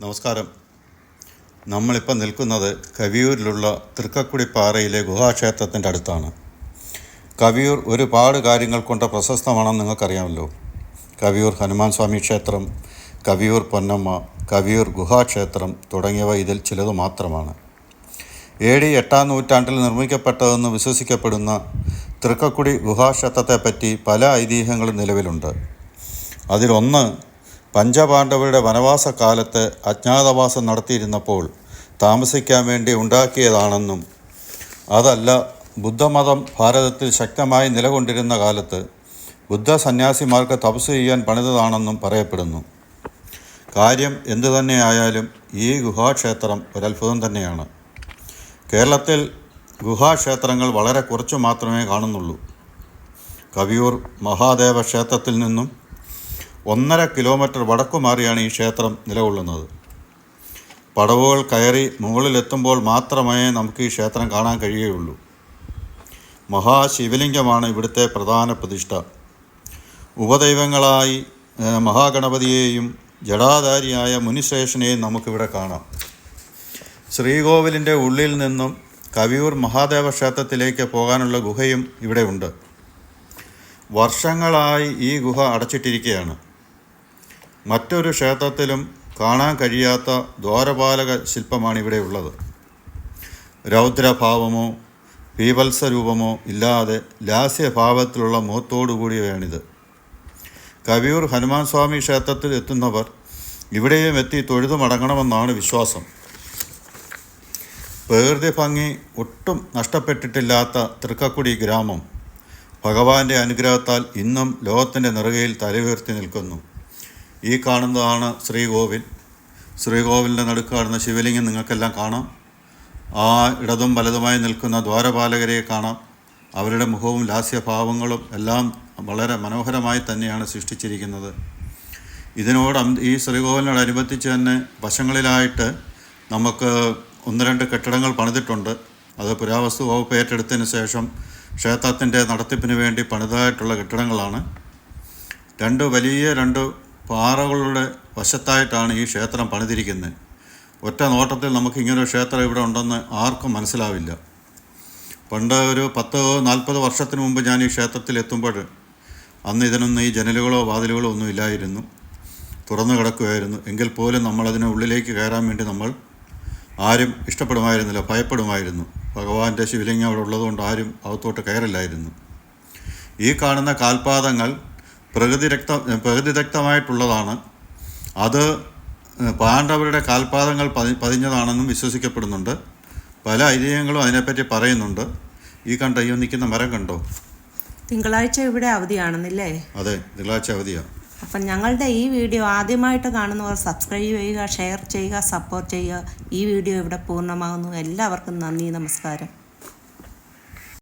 നമസ്കാരം. നമ്മളിപ്പോൾ നിൽക്കുന്നത് കവിയൂരിലുള്ള തൃക്കക്കുടി പാറയിലെ ഗുഹാക്ഷേത്രത്തിന്റെ അടുത്താണ്. കവിയൂർ ഒരുപാട് കാര്യങ്ങൾ കൊണ്ട് പ്രശസ്തമാണെന്ന് നിങ്ങൾക്കറിയാമല്ലോ. കവിയൂർ ഹനുമാൻ സ്വാമി ക്ഷേത്രം കവിയൂർ പൊന്നമ്മ കവിയൂർ ഗുഹാക്ഷേത്രം തുടങ്ങിയവ ഇതിൽ ചിലത് മാത്രമാണ്. എ ഡി എട്ടാം നൂറ്റാണ്ടിൽ നിർമ്മിക്കപ്പെട്ടതെന്ന് വിശ്വസിക്കപ്പെടുന്ന തൃക്കക്കുടി ഗുഹാക്ഷേത്രത്തെപ്പറ്റി പല ഐതിഹ്യങ്ങളും നിലവിലുണ്ട്. അതിലൊന്ന് പഞ്ചപാണ്ഡവരുടെ വനവാസ കാലത്ത് അജ്ഞാതവാസം നടത്തിയിരുന്നപ്പോൾ താമസിക്കാൻ വേണ്ടി ഉണ്ടാക്കിയതാണെന്നും അതല്ല ബുദ്ധമതം ഭാരതത്തിൽ ശക്തമായി നിലകൊണ്ടിരുന്ന കാലത്ത് ബുദ്ധ സന്യാസിമാർക്ക് തപസ് ചെയ്യാൻ പണിതതാണെന്നും പറയപ്പെടുന്നു. കാര്യം എന്തു തന്നെയായാലും ഈ ഗുഹാക്ഷേത്രം ഒരത്ഭുതം തന്നെയാണ്. കേരളത്തിൽ ഗുഹാക്ഷേത്രങ്ങൾ വളരെ കുറച്ചു മാത്രമേ കാണുന്നുള്ളൂ. കവിയൂർ മഹാദേവ ക്ഷേത്രത്തിൽ നിന്നും ഒന്നര കിലോമീറ്റർ വടക്കു മാറിയാണ് ഈ ക്ഷേത്രം നിലകൊള്ളുന്നത്. പടവുകൾ കയറി മുകളിലെത്തുമ്പോൾ മാത്രമേ നമുക്ക് ഈ ക്ഷേത്രം കാണാൻ കഴിയുകയുള്ളൂ. മഹാശിവലിംഗമാണ് ഇവിടുത്തെ പ്രധാന പ്രതിഷ്ഠ. ഉപദൈവങ്ങളായി മഹാഗണപതിയെയും ജടാധാരിയായ മുനിശേഷനെയും നമുക്കിവിടെ കാണാം. ശ്രീകോവിലിന്റെ ഉള്ളിൽ നിന്നും കവിയൂർ മഹാദേവ ക്ഷേത്രത്തിലേക്ക് പോകാനുള്ള ഗുഹയും ഇവിടെ ഉണ്ട്. വർഷങ്ങളായി ഈ ഗുഹ അടച്ചിട്ടിരിക്കുകയാണ്. മറ്റൊരു ക്ഷേത്രത്തിലും കാണാൻ കഴിയാത്ത ദ്വാരപാലക ശില്പമാണ് ഇവിടെ ഉള്ളത്. രൗദ്രഭാവമോ പീവത്സരൂപമോ ഇല്ലാതെ ലാസ്യഭാവത്തിലുള്ള മുഖത്തോടുകൂടിയവയാണിത് കവിയൂർ ഹനുമാൻ സ്വാമി ക്ഷേത്രത്തിൽ എത്തുന്നവർ ഇവിടെയും എത്തി തൊഴുതു മടങ്ങണമെന്നാണ് വിശ്വാസം. പ്രകൃതി ഭംഗി ഒട്ടും നഷ്ടപ്പെട്ടിട്ടില്ലാത്ത തൃക്കക്കുടി ഗ്രാമം ഭഗവാന്റെ അനുഗ്രഹത്താൽ ഇന്നും ലോകത്തിന്റെ നിറകയിൽ തലയുയർത്തി നിൽക്കുന്നു. ഈ കാണുന്നതാണ് ശ്രീകോവിൽ. ശ്രീകോവിലിന്റെ നടുക്ക് കാണുന്ന ശിവലിംഗം നിങ്ങൾക്കെല്ലാം കാണാം. ആ ഇടതും വലതുമായി നിൽക്കുന്ന ദ്വാരപാലകരെ കാണാം. അവരുടെ മുഖവും ലാസ്യഭാവങ്ങളും എല്ലാം വളരെ മനോഹരമായി തന്നെയാണ് സൃഷ്ടിച്ചിരിക്കുന്നത്. ഇതിനോട് ഈ ശ്രീകോവിലിനോടനുബന്ധിച്ച് തന്നെ വശങ്ങളിലായിട്ട് നമുക്ക് ഒന്ന് രണ്ട് കെട്ടിടങ്ങൾ പണിതിട്ടുണ്ട്. അത് പുരാവസ്തു വകുപ്പ് ഏറ്റെടുത്തതിന് ശേഷം ക്ഷേത്രത്തിന്റെ നടത്തിപ്പിന് വേണ്ടി പണിതായിട്ടുള്ള കെട്ടിടങ്ങളാണ്. രണ്ട് വലിയ രണ്ട് പാറകളുടെ വശത്തായിട്ടാണ് ഈ ക്ഷേത്രം പണിതിരിക്കുന്നത്. ഒറ്റ നോട്ടത്തിൽ നമുക്ക് ഇങ്ങനൊരു ക്ഷേത്രം ഇവിടെ ഉണ്ടെന്ന് ആർക്കും മനസ്സിലാവില്ല. പണ്ട് ഒരു പത്തോ നാൽപ്പത് വർഷത്തിന് മുമ്പ് ഞാൻ ഈ ക്ഷേത്രത്തിൽ എത്തുമ്പോൾ അന്ന് ഇതിനൊന്നും ഈ ജനലുകളോ വാതിലുകളോ ഒന്നും ഇല്ലായിരുന്നു. തുറന്നു കിടക്കുമായിരുന്നു. എങ്കിൽ പോലും നമ്മളതിന് ഉള്ളിലേക്ക് കയറാൻ വേണ്ടി നമ്മൾ ആരും ഇഷ്ടപ്പെടുമായിരുന്നില്ല ഭയപ്പെടുമായിരുന്നു. ഭഗവാന്റെ ശിവലിംഗം അവിടെ ഉള്ളതുകൊണ്ട് ആരും അകത്തോട്ട് കയറില്ലായിരുന്നു. ഈ കാണുന്ന കാൽപാദങ്ങൾ പ്രകൃതിരക്ത പ്രകൃതിദക്തമായിട്ടുള്ളതാണ് അത് പാണ്ഡവരുടെ കാൽപാദങ്ങൾ പതി പതിഞ്ഞതാണെന്നും വിശ്വസിക്കപ്പെടുന്നുണ്ട്. പല ഐതിഹ്യങ്ങളും അതിനെപ്പറ്റി പറയുന്നുണ്ട്. ഈ കണ്ട ഈ നിൽക്കുന്ന മരം കണ്ടോ? തിങ്കളാഴ്ച ഇവിടെ അവധിയാണെന്നില്ലേ? അതെ തിങ്കളാഴ്ച അവധിയാണ് അപ്പം ഞങ്ങളുടെ ഈ വീഡിയോ ആദ്യമായിട്ട് കാണുന്നവർ സബ്സ്ക്രൈബ് ചെയ്യുക ഷെയർ ചെയ്യുക സപ്പോർട്ട് ചെയ്യുക. ഈ വീഡിയോ ഇവിടെ പൂർണമാകുന്നു. എല്ലാവർക്കും നന്ദി നമസ്കാരം.